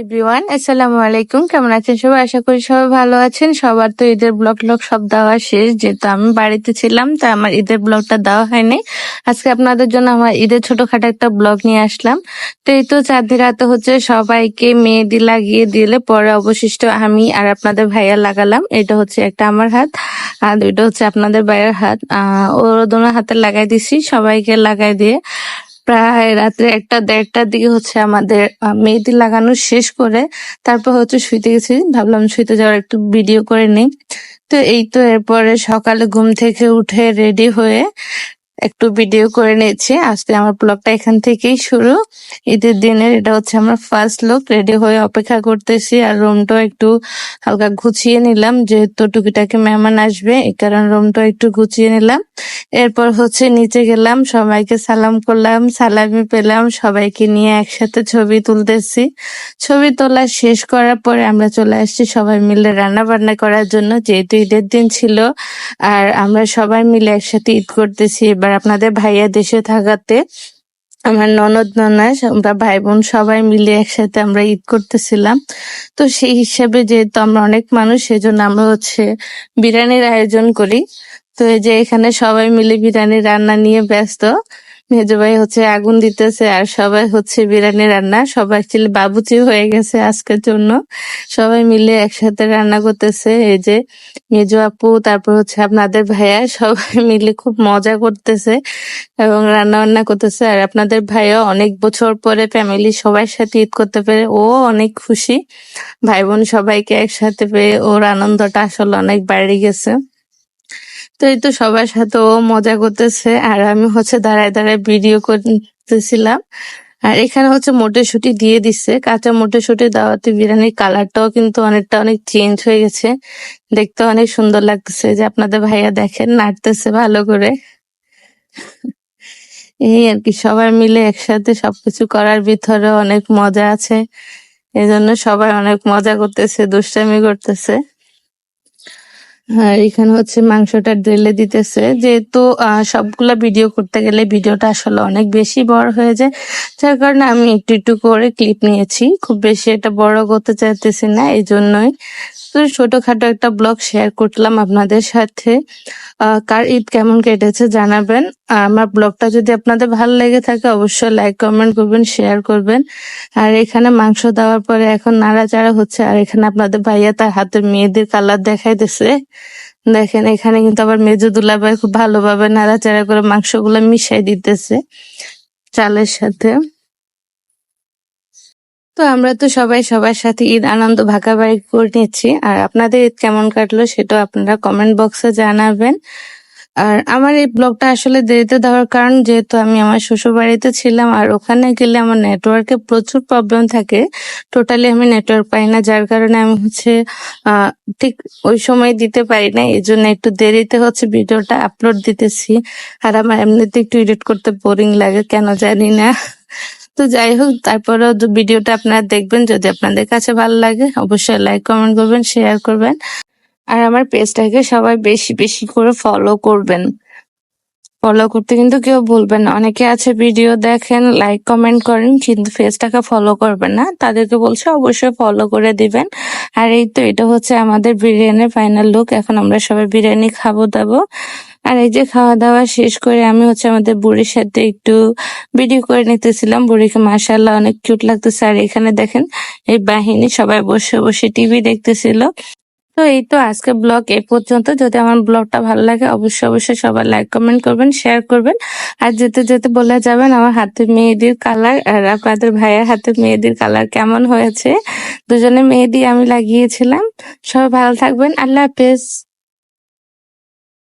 Everyone, আসসালামু আলাইকুম। কেমন আছেন সবাই? আশা করি সবাই ভালো আছেন। সবার তো ঈদের সব দেওয়া শেষ। যেহেতু আমি বাড়িতে ছিলাম, তাই আমার ঈদের ব্লগটা দেওয়া হয়নি। আজকে আপনাদের জন্য আমার ঈদের ছোটখাটো একটা ব্লগ নিয়ে আসলাম। তো এই তো চাঁদি রাতে হচ্ছে সবাইকে মেহেদি লাগিয়ে দিলে পরে অবশিষ্ট আমি আর আপনাদের ভাইয়া লাগালাম। এটা হচ্ছে একটা আমার হাত আর দুইটা হচ্ছে আপনাদের ভাইয়ের হাত। ওর দোনো হাতে লাগাই দিছি, সবাইকে লাগাই দিয়ে। প্রায় রাত্রে একটা দেড়টার দিকে হচ্ছে আমাদের মেহেদি লাগানো শেষ করে তারপর হচ্ছে শুইতে গেছি। ভাবলাম শুইতে যাওয়ার একটু ভিডিও করে নিই। তো এই তো এরপরে সকালে ঘুম থেকে উঠে রেডি হয়ে একটু ভিডিও করে নিয়েছি আজকে আমার ব্লগটা এখান থেকেই শুরু। ঈদের দিনের এটা হচ্ছে আমার ফার্স্ট লুক রেডি হয়ে অপেক্ষা করতেছি আর রুমটাও একটু হালকা গুছিয়ে নিলাম, যেহেতু টুকিটাকে মেহমান আসবে, এই কারণে রুমটা একটু গুছিয়ে নিলাম। এরপর হচ্ছে নিচে গেলাম, সবাইকে সালাম করলাম, সালামি পেলাম, সবাইকে নিয়ে একসাথে ছবি তুলতেছি। ছবি তোলা শেষ করার পরে আমরা চলে আসছি সবাই মিলে রান্না বান্না করার জন্য, যেহেতু ঈদের দিন ছিল, আর আমরা সবাই মিলে একসাথে ঈদ করতেছি, এবার আপনাদের ভাইয়া দেশে থাকাতে আমার ননদ ননাস আমরা ভাই বোন সবাই মিলে একসাথে আমরা ঈদ করতেছিলাম। তো সেই হিসাবে যেহেতু আমরা অনেক মানুষ, সেজন্য আমরা হচ্ছে বিরিয়ানির আয়োজন করি। তো এই যে এখানে সবাই মিলে বিরিয়ানি রান্না নিয়ে ব্যস্ত। মেজো ভাই হচ্ছে আগুন দিতেছে আর সবাই হচ্ছে বিরিয়ানি রান্না। সবাই অ্যাকচুয়ালি বাবুচি হয়ে গেছে আজকের জন্য। সবাই মিলে একসাথে রান্না করতেছে। এই যে মেজো আপু, তারপর হচ্ছে আপনাদের ভাইয়া, সবাই মিলে খুব মজা করতেছে এবং রান্না বান্না করতেছে। আর আপনাদের ভাইয়া অনেক বছর পরে ফ্যামিলি সবার সাথে ঈদ করতে পেরে ও অনেক খুশি। ভাই বোন সবাইকে একসাথে পেয়ে ওর আনন্দটা আসলে অনেক বেড়ে গেছে। এই তো সবার সাথে ও মজা করতেছে, আর আমি হচ্ছে দাঁড়ায় দাঁড়ায় ভিডিও করতেছিলাম। আর এখানে হচ্ছে মটরশুঁটি দিয়ে দিচ্ছে কাঁচা মটরশুঁটি দেওয়াতে বিরিয়ানির কালারটাও কিন্তু অনেকটা অনেক চেঞ্জ হয়ে গেছে। দেখতে অনেক সুন্দর লাগতেছে যে আপনাদের ভাইয়া দেখেন, নাড়তেছে ভালো করে। এই আর কি, সবাই মিলে একসাথে সবকিছু করার ভিতরে অনেক মজা আছে। এই জন্য সবাই অনেক মজা করতেছে, দুষ্টামি করতেছে। আর এখানে হচ্ছে মাংসটা ঢেলে দিতেছে। যেহেতু সবগুলা ভিডিও করতে গেলে ভিডিওটা আসলে অনেক বেশি বড় হয়ে যায়। যার কারণে আমি একটু একটু করে ক্লিপ নিয়েছি। খুব বেশি এটা বড় করতে চাইতেছি না এই জন্যই তো ছোটখাটো একটা ব্লগ শেয়ার করলাম আপনাদের সাথে। কার ঈদ কেমন কেটেছে জানাবেন। আমার ব্লগটা যদি আপনাদের ভালো লেগে থাকে, অবশ্যই লাইক কমেন্ট করবেন শেয়ার করবেন। আর এখানে মাংস দেওয়ার পরে এখন নাড়াচাড়া হচ্ছে। আর এখানে আপনাদের ভাইয়া তার হাতের মেয়েদের কালার দেখাইতেছে। দেখেন, এখানে কিন্তু আবার মেজো দুলাভাই খুব ভালোভাবে নাড়াচাড়া করে মাংসগুলো মিশাই দিতেছে চালের সাথে। তো আমরা তো সবাই সবার সাথে ঈদ আনন্দ ভাগাভাগি করে নিচ্ছি। আর আপনাদের ঈদ কেমন কাটলো সেটা আপনারা কমেন্ট বক্সে জানাবেন। আর আমার এই ব্লগটা আসলে দেরিতে দেওয়ার কারণ যেহেতু আমি আমার শ্বশুর বাড়িতে ছিলাম আর ওখানে গেলে আমার নেটওয়ার্কে প্রচুর প্রবলেম থাকে। টোটালি আমি নেটওয়ার্ক পাই না, যার কারণে আমি হচ্ছে ঠিক ওই সময় দিতে পারি না এই জন্য একটু দেরিতে হচ্ছে ভিডিওটা আপলোড দিতেছি। আর আমার এমনিতে একটু এডিট করতে বোরিং লাগে, কেন জানি না। তো যাই হোক, তারপরেও ভিডিওটা আপনারা দেখবেন। যদি আপনাদের কাছে ভালো লাগে, অবশ্যই লাইক কমেন্ট করবেন শেয়ার করবেন। আর আমার পেজটাকে সবাই বেশি বেশি করে ফলো করবেন। ফলো করতে কিন্তু কেউ বলবেন না। অনেকে আছে ভিডিও দেখেন লাইক কমেন্ট করেন, কিন্তু ফেসটাকে ফলো করবেন না। তাদেরকে বলছে অবশ্যই ফলো করে দিবেন। আর এই তো, এটা হচ্ছে আমাদের বিরিয়ানির ফাইনাল লুক এখন আমরা সবাই বিরিয়ানি খাব দাবো। আর এই যে খাওয়া দাওয়া শেষ করে আমি হচ্ছে আমাদের বুড়ির সাথে একটু ভিডিও করে নিতেছিলাম। বুড়িকে মাসাল্লাহ অনেক কিউট লাগতেছে। আর এখানে দেখেন, এই বাহিনী সবাই বসে বসে টিভি দেখতেছিল। তো এই তো আজকে ব্লগ এ পর্যন্ত। যদি আমার ব্লগটা ভালো লাগে, অবশ্যই অবশ্যই সবাই লাইক কমেন্ট করবেন শেয়ার করবেন। আর যেতে যেতে বলে যাবেন আমার হাতে মেহেদির কালার আর আপনাদের ভাইয়ের হাতের মেহেদির কালার কেমন হয়েছে। দুজনে মেহেদি আমি লাগিয়েছিলাম। সবাই ভালো থাকবেন। আল্লাহ হাফেজ।